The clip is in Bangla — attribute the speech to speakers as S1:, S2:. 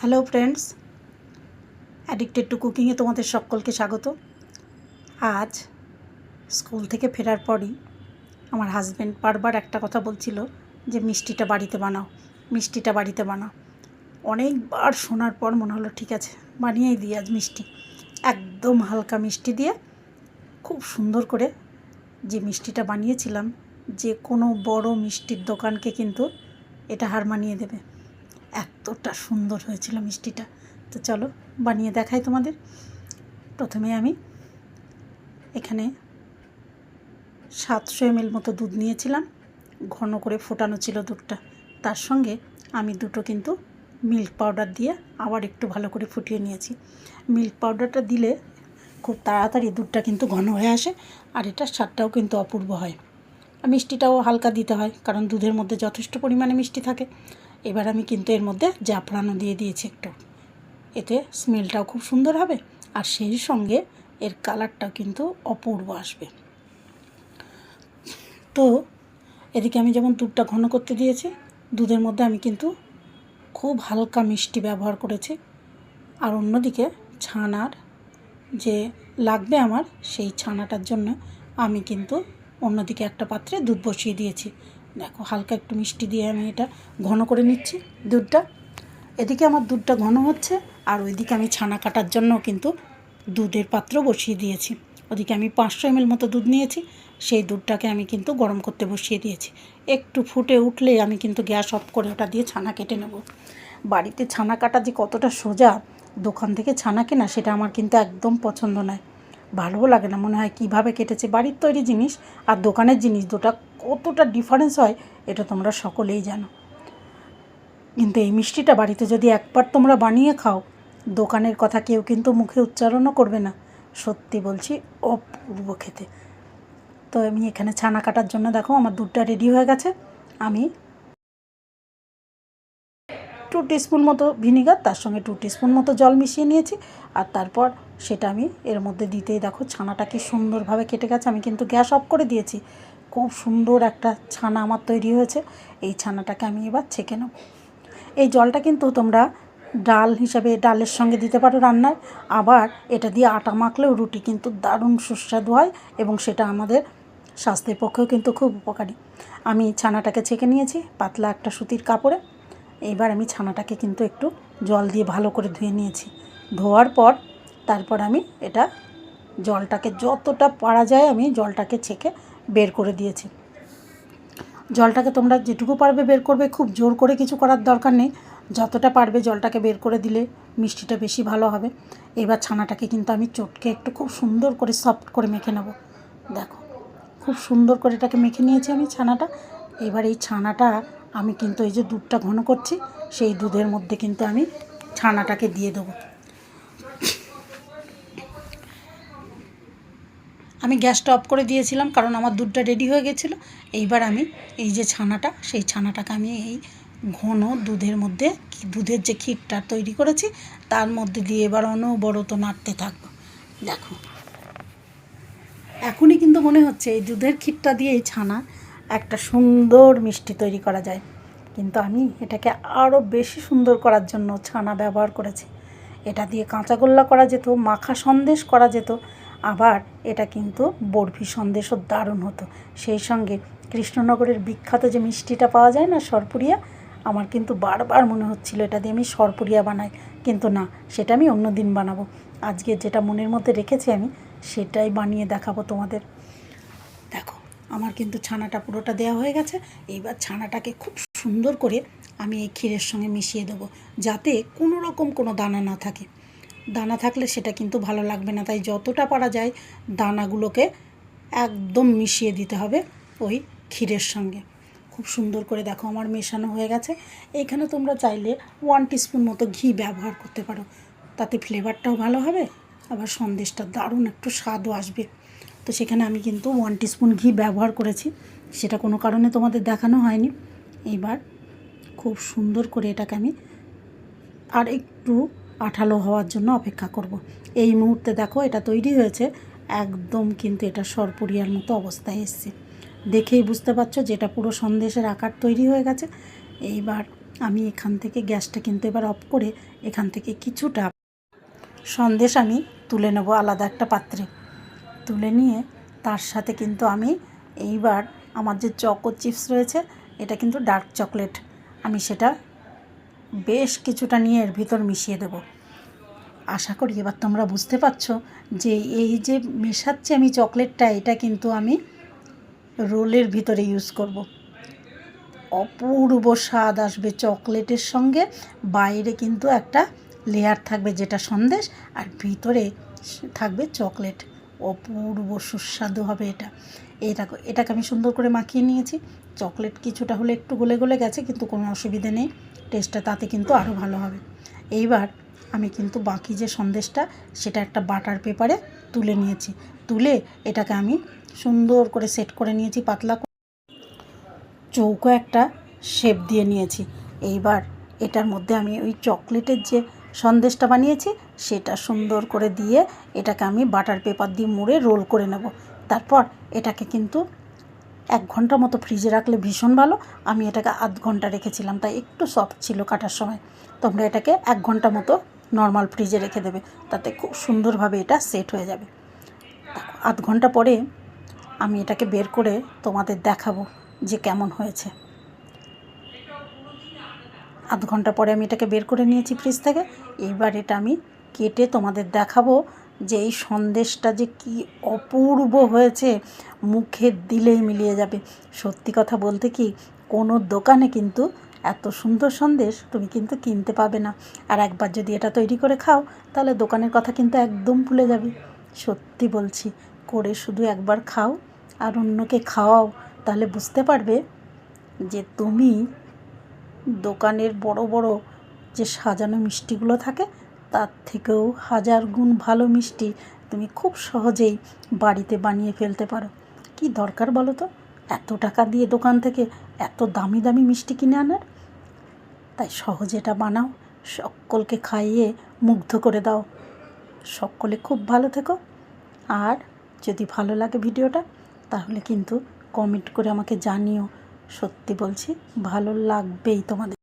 S1: হ্যালো ফ্রেন্ডস অ্যাডিক্টেড টু কুকিংয়ে তোমাদের সকলকে স্বাগত। আজ স্কুল থেকে ফেরার পরই আমার হাজব্যান্ড বারবার একটা কথা বলছিল যে, মিষ্টিটা বাড়িতে বানাও, মিষ্টিটা বাড়িতে বানাও। অনেকবার শোনার পর মনে হলো, ঠিক আছে, বানিয়েই দিই আজ মিষ্টি। একদম হালকা মিষ্টি দিয়ে খুব সুন্দর করে যে মিষ্টিটা বানিয়েছিলাম, যে কোনো বড় মিষ্টির দোকানকে কিন্তু এটা হার মানিয়ে দেবে। এতটা সুন্দর হয়েছিল মিষ্টিটা। তো চলো, বানিয়ে দেখাই তোমাদের। প্রথমে আমি এখানে সাতশো এমএল মতো দুধ নিয়েছিলাম। ঘন করে ফোটানো ছিল দুধটা। তার সঙ্গে আমি দুটো কিন্তু মিল্ক পাউডার দিয়ে আবার একটু ভালো করে ফুটিয়ে নিয়েছি। মিল্ক পাউডারটা দিলে খুব তাড়াতাড়ি দুধটা কিন্তু ঘন হয়ে আসে আর এটার স্বাদটাও কিন্তু অপূর্ব হয়। মিষ্টিটাও হালকা দিতে হয়, কারণ দুধের মধ্যে যথেষ্ট পরিমাণে মিষ্টি থাকে। এবার আমি কিন্তু এর মধ্যে জাফরানও দিয়ে দিয়েছি একটু। এতে স্মেলটাও খুব সুন্দর হবে আর সেই সঙ্গে এর কালারটাও কিন্তু অপূর্ব আসবে। তো এদিকে আমি যেমন দুধটা ঘন করতে দিয়েছি, দুধের মধ্যে আমি কিন্তু খুব হালকা মিষ্টি ব্যবহার করেছি। আর অন্যদিকে ছানার যে লাগবে আমার সেই ছানাটার জন্য আমি কিন্তু অন্যদিকে একটা পাত্রে দুধ বসিয়ে দিয়েছি। দেখো, হালকা একটু মিষ্টি দিয়ে আমি এটা ঘন করে নিচ্ছি, দুধটা। এদিকে আমার দুধটা ঘন হচ্ছে, আর ওইদিকে আমি ছানা কাটার জন্য কিন্তু দুধের পাত্র বসিয়ে দিয়েছি। ওদিকে আমি পাঁচশো এমএল মতো দুধ নিয়েছি, সেই দুধটাকে আমি কিন্তু গরম করতে বসিয়ে দিয়েছি। একটু ফুটে উঠলে আমি কিন্তু গ্যাস অফ করে ওটা দিয়ে ছানা কেটে নেব। বাড়িতে ছানা কাটা যে কতটা সোজা, দোকান থেকে ছানা কেনা সেটা আমার কিন্তু একদম পছন্দ নয়। ভালোও লাগে না, মনে হয় কীভাবে কেটেছে। বাড়ির তৈরি জিনিস আর দোকানের জিনিস, দুটা কতটা ডিফারেন্স হয়, এটা তোমরা সকলেই জানো। কিন্তু এই মিষ্টিটা বাড়িতে যদি একবার তোমরা বানিয়ে খাও, দোকানের কথা কেউ কিন্তু মুখে উচ্চারণও করবে না। সত্যি বলছি, অপূর্ব খেতে। তো আমি এখানে ছানা কাটার জন্য দেখো, আমার দুধটা রেডি হয়ে গেছে। আমি টু টিস্পুন মতো ভিনিগার তার সঙ্গে টু টিস্পুন মতো জল মিশিয়ে নিয়েছি। আর তারপর সেটা আমি এর মধ্যে দিতেই দেখো, ছানাটা কি সুন্দরভাবে কেটে গেছে। আমি কিন্তু গ্যাস অফ করে দিয়েছি। খুব সুন্দর একটা ছানা আমার তৈরি হয়েছে। এই ছানাটাকে আমি এবার ছেঁকে নেব। এই জলটা কিন্তু তোমরা ডাল হিসাবে ডালের সঙ্গে দিতে পারো রান্নায়। আবার এটা দিয়ে আটা মাখলেও রুটি কিন্তু দারুণ সুস্বাদু হয় এবং সেটা আমাদের স্বাস্থ্যের পক্ষেও কিন্তু খুব উপকারী। আমি ছানাটাকে ছেঁকে নিয়েছি পাতলা একটা সুতির কাপড়ে। এইবার আমি ছানাটাকে কিন্তু একটু জল দিয়ে ভালো করে ধুয়ে নিয়েছি। ধোয়ার পর তারপর আমি এটা জলটাকে যতটা পারা যায় আমি জলটাকে ছেঁকে বের করে দিয়েছি। জলটাকে তোমরা যেটুকু পারবে বের করবে, খুব জোর করে কিছু করার দরকার নেই। যতটা পারবে জলটাকে বের করে দিলে মিষ্টিটা বেশি ভালো হবে। এবার ছানাটাকে কিন্তু আমি চটকে একটু খুব সুন্দর করে সফট করে মেখে নেব। দেখো, খুব সুন্দর করে এটাকে মেখে নিয়েছি আমি ছানাটা। এবার এই ছানাটা আমি কিন্তু এই যে দুধটা ঘন করছি, সেই দুধের মধ্যে কিন্তু আমি ছানাটাকে দিয়ে দেবো। আমি গ্যাসটা অফ করে দিয়েছিলাম কারণ আমার দুধটা রেডি হয়ে গেছিল। এইবার আমি এই যে ছানাটা, সেই ছানাটাকে আমি এই ঘন দুধের মধ্যে দুধের যে ক্ষীরটা তৈরি করেছি, তার মধ্যে দিয়ে এবার অনবরত নাড়তে থাকব। দেখো। এখনই কিন্তু মনে হচ্ছে এই দুধের ক্ষীরটা দিয়ে এই ছানা একটা সুন্দর মিষ্টি তৈরি করা যায়। কিন্তু আমি এটাকে আরও বেশি সুন্দর করার জন্য ছানা ব্যবহার করেছি। এটা দিয়ে কাঁচাগোল্লা করা যেত, মাখা সন্দেশ করা যেত আবার এটা কিন্তু বরফি সন্দেশও দারুণ হতো। সেই সঙ্গে কৃষ্ণনগরের বিখ্যাত যে মিষ্টিটা পাওয়া যায় না, সরপুরিয়া, আমার কিন্তু বারবার মনে হচ্ছিল এটা দিয়ে আমি সরপুরিয়া বানাই। কিন্তু না, সেটা আমি অন্য দিন বানাবো। আজকে যেটা মনের মধ্যে রেখেছি আমি, সেটাই বানিয়ে দেখাবো তোমাদের। দেখো, আমার কিন্তু ছানাটা পুরোটা দেওয়া হয়ে গেছে। এইবার ছানাটাকে খুব সুন্দর করে আমি এই ক্ষীরের সঙ্গে মিশিয়ে দেবো, যাতে কোনো রকম কোনো দানা না থাকে। দানা থাকলে সেটা কিন্তু ভালো লাগবে না। তাই যতটা পারা যায় দানাগুলোকে একদম মিশিয়ে দিতে হবে ওই ক্ষীরের সঙ্গে। খুব সুন্দর করে দেখো আমার মেশানো হয়ে গেছে। এইখানে তোমরা চাইলে ওয়ান টিস্পুন মতো ঘি ব্যবহার করতে পারো। তাতে ফ্লেভারটাও ভালো হবে, আবার সন্দেশটা দারুণ একটু স্বাদও আসবে। তো সেখানে আমি কিন্তু ওয়ান টিস্পুন ঘি ব্যবহার করেছি, সেটা কোনো কারণে তোমাদের দেখানো হয়নি। এইবার খুব সুন্দর করে এটাকে আমি আর একটু আঠালো হওয়ার জন্য অপেক্ষা করব। এই মুহূর্তে দেখো এটা তৈরি হয়েছে। একদম কিন্তু এটা সরপুরিয়ার মতো অবস্থায় এসছে। দেখেই বুঝতে পারছ যে এটা পুরো সন্দেশের আকার তৈরি হয়ে গেছে। এইবার আমি এখান থেকে গ্যাসটা কিন্তু এবার অফ করে এখান থেকে কিছুটা সন্দেশ আমি তুলে নেব আলাদা একটা পাত্রে। তুলে নিয়ে তার সাথে কিন্তু আমি এইবার আমার যে চকো চিপস রয়েছে, এটা কিন্তু ডার্ক চকলেট। আমি সেটা বেশ কিছুটা নিয়ে এর ভিতর মিশিয়ে দেব আশা করি এবার তোমরা বুঝতে পারছ যে এই যে মেশাচ্ছি আমি চকলেটটা, এটা কিন্তু আমি রোলের ভিতরে ইউজ করব। অপূর্ব স্বাদ আসবে চকলেটের সঙ্গে, বাইরে কিন্তু একটা লেয়ার থাকবে যেটা সন্দেশ, আর ভিতরে থাকবে চকলেট অপূর্ব সুস্বাদু হবে এটা। এটা এটাকে আমি সুন্দর করে মাখিয়ে নিয়েছি। চকলেট কিছুটা হলে একটু গলে গলে গেছে, কিন্তু কোনো অসুবিধে নেই। টেস্টটা তাতে কিন্তু আরও ভালো হবে। এইবার আমি কিন্তু বাকি যে সন্দেশটা, সেটা একটা বাটার পেপারে তুলে নিয়েছি। তুলে এটাকে আমি সুন্দর করে সেট করে নিয়েছি পাতলা। চৌকো একটা শেপ দিয়ে নিয়েছি। এইবার এটার মধ্যে আমি ওই চকলেটের যে সন্দেশটা বানিয়েছি, সেটা সুন্দর করে দিয়ে এটাকে আমি বাটার পেপার দিয়ে মুড়ে রোল করে নেব। তারপর এটাকে কিন্তু এক ঘণ্টা মতো ফ্রিজে রাখলে ভীষণ ভালো। আমি এটাকে আধ ঘণ্টা রেখেছিলাম, তাই একটু সফট ছিল কাটার সময়। তোমরা এটাকে এক ঘণ্টা মতো নর্মাল ফ্রিজে রেখে দেবে, তাতে খুব সুন্দরভাবে এটা সেট হয়ে যাবে। আধ ঘণ্টা পরে আমি এটাকে বের করে তোমাদের দেখাবো যে কেমন হয়েছে। আধ ঘণ্টা পরে আমি এটাকে বের করে নিয়েছি ফ্রিজ থেকে। এইবার এটা আমি কেটে তোমাদের দেখাবো যে এই সন্দেশটা যে কি অপূর্ব হয়েছে মুখে দিলেই মিলিয়ে যাবে। সত্যি কথা বলতে কি, কোনো দোকানে কিন্তু এত সুন্দর সন্দেশ তুমি কিন্তু কিনতে পাবে না। আর একবার যদি এটা তৈরি করে খাও, তাহলে দোকানের কথা কিন্তু একদম ভুলে যাবে। সত্যি বলছি, করে শুধু একবার খাও আর অন্যকে খাওয়াও, তাহলে বুঝতে পারবে যে তুমি দোকানের বড় বড় যে সাজানো মিষ্টিগুলো থাকে, তার থেকেও হাজার গুণ ভালো মিষ্টি তুমি খুব সহজেই বাড়িতে বানিয়ে ফেলতে পারো। কি দরকার বলো তো? এত টাকা দিয়ে দোকান থেকে এত দামি দামি মিষ্টি কিনে আনার? তাই সহজে এটা বানাও, সকলকে খাইয়ে মুগ্ধ করে দাও। সকলে খুব ভালো থেকো। আর যদি ভালো লাগে ভিডিওটা, তাহলে কিন্তু কমেন্ট করে আমাকে জানিও। সত্যি বলছি ভালো লাগবেই তোমাদের।